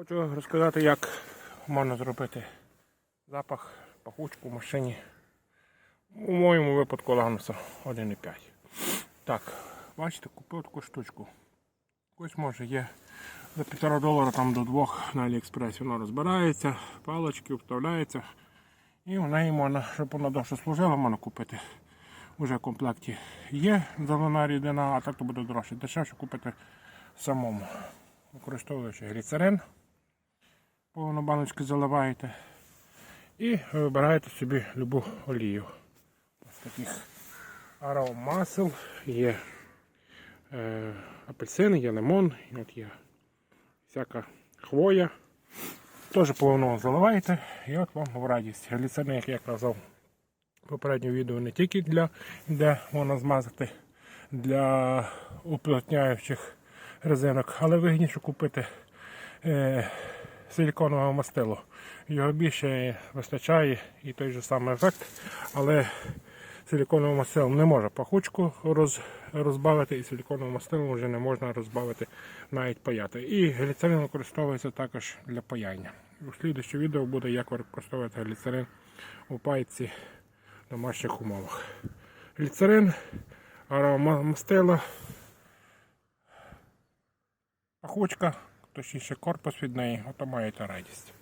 Хочу розказати, як можна зробити запах, пахучку в машині. У моєму випадку Лануса 1,5. Так, бачите, купив таку штучку. Ось може є за півтора долара там до двох на Аліекспресі. Воно розбирається, палички вставляється. І в неї можна, щоб вона довше служила, можна купити. Уже в комплекті є зелена рідина, а так то буде дорожче. Дешевше купити самому. Використовуючи гліцерин, повну баночку заливаєте і вибираєте собі любу олію. Ось таких аромасел є е, апельсин, є лимон, от є всяка хвоя. Теж повно заливаєте і от вам в радість. Гліцерин, як я казав в попередньому відео, не тільки для де можна змазати для уплотняючих резинок, але вигідніше купити е, силіконове мастило. Його більше вистачає і той же самий ефект, але силіконовим мастилом не може пахучку роз, розбавити, і силіконовим мастилом вже не можна розбавити навіть паяти. І гліцерин використовується також для паяння. У слідуючому відео буде, як використовувати гліцерин у пайці в домашніх умовах. Гліцерин, аромамастила, пахучка, точніше корпус від неї, ото маєте радість.